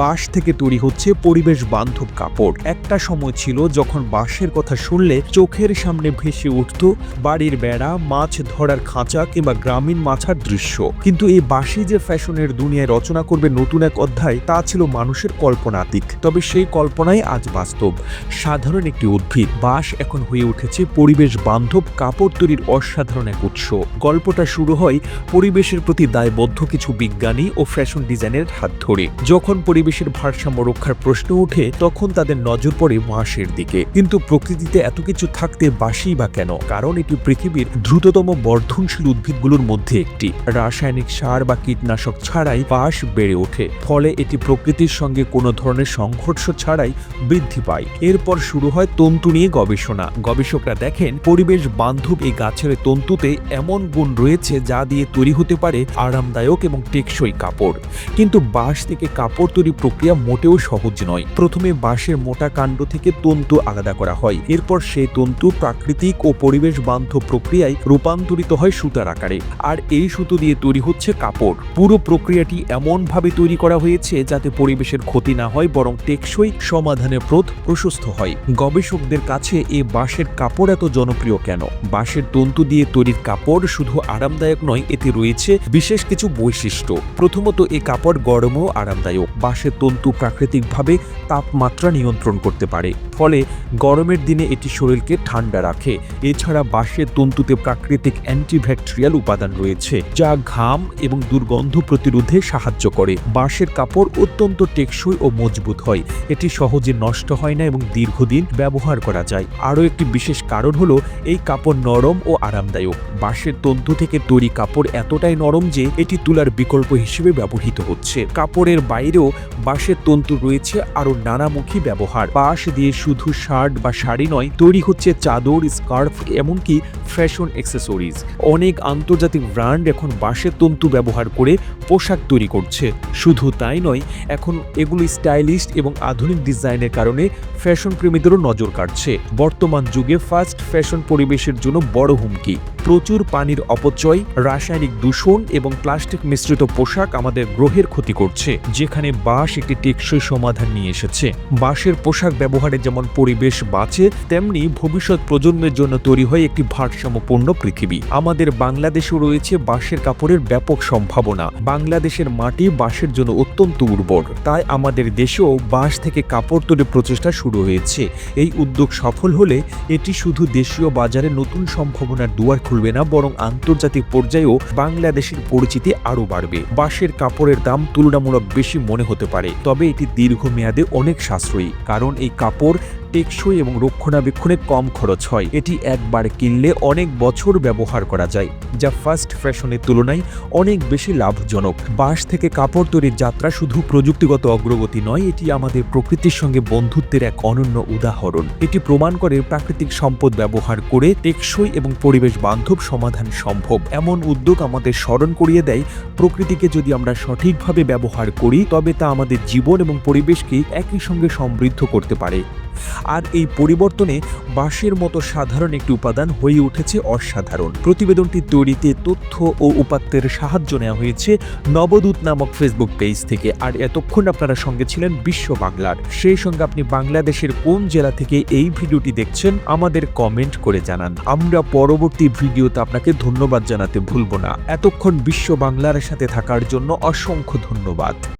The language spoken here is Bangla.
বাঁশ থেকে তৈরি হচ্ছে পরিবেশ বান্ধব কাপড়। একটা সময় ছিল যখন বাঁশের কথা শুনলে চোখের সামনে ভেসে উঠত বাড়ির বেড়া, মাছ ধরার খাঁচা কিংবা গ্রামীণ মাছার দৃশ্য। কিন্তু এই বাঁশি যে ফ্যাশনের দুনিয়ায় রচনা করবে নতুন এক অধ্যায়, তা ছিল মানুষের কল্পনাতীত। তবে সেই কল্পনাই আজ বাস্তব। সাধারণ একটি উদ্ভিদ, বাঁশ এখন হয়ে উঠেছে পরিবেশ বান্ধব কাপড় তৈরির অসাধারণ এক উৎস। গল্পটা শুরু হয় পরিবেশের প্রতি দায়বদ্ধ কিছু বিজ্ঞানী ও ফ্যাশন ডিজাইনের হাত ধরে। যখন পরিবেশের ভারসাম্য রক্ষার প্রশ্ন ওঠে তখন তাদের নজর পড়ে বাঁশের দিকে। কিন্তু প্রকৃতিতে এত কিছু থাকতে বাঁশই বা কেন? কারণ এটি পৃথিবীর দ্রুততম বর্ধনশীল উদ্ভিদগুলোর মধ্যে একটি। রাসায়নিক সার বা কীটনাশক ছাড়াই বাঁশ বেড়ে ওঠে। ফলে এটি প্রকৃতির সঙ্গে কোনো ধরনের সংঘর্ষ ছাড়াই বৃদ্ধি পায়। এরপর শুরু হয় তন্তু নিয়ে গবেষণা। গবেষকরা দেখেন, পরিবেশ বান্ধব এই গাছের তন্তুতে এমন গুণ রয়েছে যা দিয়ে তৈরি হতে পারে আরামদায়ক এবং টেকসই কাপড়। কিন্তু বাঁশ থেকে কাপড় তৈরি প্রক্রিয়া মোটেও সহজ নয়। প্রথমে বাঁশের মোটা কাণ্ড থেকে তন্তু আলাদা করা হয়। এরপর সেই তন্তু প্রাকৃতিক ও পরিবেশ বান্ধব প্রক্রিয়ায় রূপান্তরিত হয় সুতার আকারে। আর এই সুতো দিয়ে তৈরি হচ্ছে কাপড়। পুরো প্রক্রিয়াটি এমনভাবে তৈরি করা হয়েছে যাতে পরিবেশের ক্ষতি না হয়, বরং টেকসই সমাধানের পথ প্রশস্ত হয়। গবেষকদের কাছে এ বাঁশের কাপড় এত জনপ্রিয় কেন? বাঁশের তন্তু দিয়ে তৈরির কাপড় শুধু আরামদায়ক নয়, এতে রয়েছে বিশেষ কিছু বৈশিষ্ট্য। প্রথমত, এ কাপড় গরমও আরামদায়ক। বাঁশের তন্তু প্রাকৃতিকভাবে তাপমাত্রা নিয়ন্ত্রণ করতে পারে। ফলে গরমের দিনে এটি শরীরকে ঠান্ডা রাখে। এছাড়া বাঁশের তন্তুতে প্রাকৃতিক অ্যান্টিব্যাকটেরিয়াল উপাদান রয়েছে, যা ঘাম এবং দুর্গন্ধ প্রতিরোধে সাহায্য করে। বাঁশের কাপড় অত্যন্ত টেকসই ও মজবুত হয়। এটি সহজে নষ্ট হয় না এবং দীর্ঘদিন ব্যবহার করা যায়। আরও একটি বিশেষ কারণ হলো এই কাপড় নরম ও আরামদায়ক। বাঁশের তন্তু থেকে তৈরি কাপড় এতটাই নরম যে এটি তুলার বিকল্প হিসেবে ব্যবহৃত হচ্ছে। কাপড়ের বাইরেও বাঁশের তন্তু রয়েছে আরও নানামুখী ব্যবহার। বাঁশ দিয়ে শুধু শার্ট বা শাড়ি নয়, তৈরি হচ্ছে চাদর, স্কার্ফ, এমনকি ফ্যাশন অ্যাক্সেসরিজ। অনেক আন্তর্জাতিক ব্র্যান্ড এখন বাঁশের তন্তু ব্যবহার করে পোশাক তৈরি করছে। শুধু তাই নয়, এখন এগুলি স্টাইলিশ এবং আধুনিক ডিজাইনের কারণে ফ্যাশন প্রেমীদেরও নজর কাটছে বর্তমান যুগে ফাস্ট ফ্যাশন পরিবেশের জন্য বড় হুমকি। প্রচুর পানির অপচয়, রাসায়নিক দূষণ এবং প্লাস্টিক মিশ্রিত পোশাক আমাদের গ্রহের ক্ষতি করছে। যেখানে বাঁশ একটি টেকসই সমাধান নিয়ে এসেছে। বাঁশের পোশাক ব্যবহারে যেমন পরিবেশ বাঁচে, তেমনি ভবিষ্যৎ প্রজন্মের জন্য তৈরি হয় একটি ভারসাম্যপূর্ণ পৃথিবী। আমাদের বাংলাদেশেও রয়েছে বাঁশের কাপড়ের ব্যাপক সম্ভাবনা। বাংলাদেশের মাটি বাঁশের জন্য অত্যন্ত উর্বর। তাই আমাদের দেশেও বাঁশ থেকে কাপড় তৈরির প্রচেষ্টা শুরু হয়েছে। এই উদ্যোগ সফল হলে এটি শুধু দেশীয় বাজারে নতুন সম্ভাবনার দুয়ার খুলবে না, বরং আন্তর্জাতিক পর্যায়েও বাংলাদেশের পরিচিতি আরও বাড়বে। বাঁশের কাপড়ের দাম তুলনামূলক বেশি মনে হতে পারে। তবে এটি দীর্ঘমেয়াদে অনেক সাশ্রয়ী কারণ এই কাপড় টেকসই এবং রক্ষণাবেক্ষণে কম খরচ হয়। এটি একবার কিনলে অনেক বছর ব্যবহার করা যায়, যা ফাস্ট ফ্যাশনের তুলনায় অনেক বেশি লাভজনক। বাঁশ থেকে কাপড় তৈরির যাত্রা শুধু প্রযুক্তিগত অগ্রগতি নয়, এটি আমাদের প্রকৃতির সঙ্গে বন্ধুত্বের এক অনন্য উদাহরণ। এটি প্রমাণ করে প্রাকৃতিক সম্পদ ব্যবহার করে টেকসই এবং পরিবেশ বান্ধব সমাধান সম্ভব। এমন উদ্যোগ আমাদের স্মরণ করিয়ে দেয়, প্রকৃতিকে যদি আমরা সঠিকভাবে ব্যবহার করি, তবে তা আমাদের জীবন এবং পরিবেশকে একই সঙ্গে সমৃদ্ধ করতে পারে। আর এই পরিবর্তনে বাঁশের মতো সাধারণ একটি উপাদান হয়ে উঠেছে অসাধারণ। প্রতিবেদনটি তৈরিতে তথ্য ও উপাত্তের সাহায্য নেওয়া হয়েছে নবদূত নামক ফেসবুক পেজ থেকে। আর এতক্ষণ আপনারা সঙ্গে ছিলেন বিশ্ব বাংলার। সেই সঙ্গে আপনি বাংলাদেশের কোন জেলা থেকে এই ভিডিওটি দেখছেন আমাদের কমেন্ট করে জানান। আমরা পরবর্তী ভিডিওতে আপনাকে ধন্যবাদ জানাতে ভুলব না। এতক্ষণ বিশ্ব বাংলার সাথে থাকার জন্য অসংখ্য ধন্যবাদ।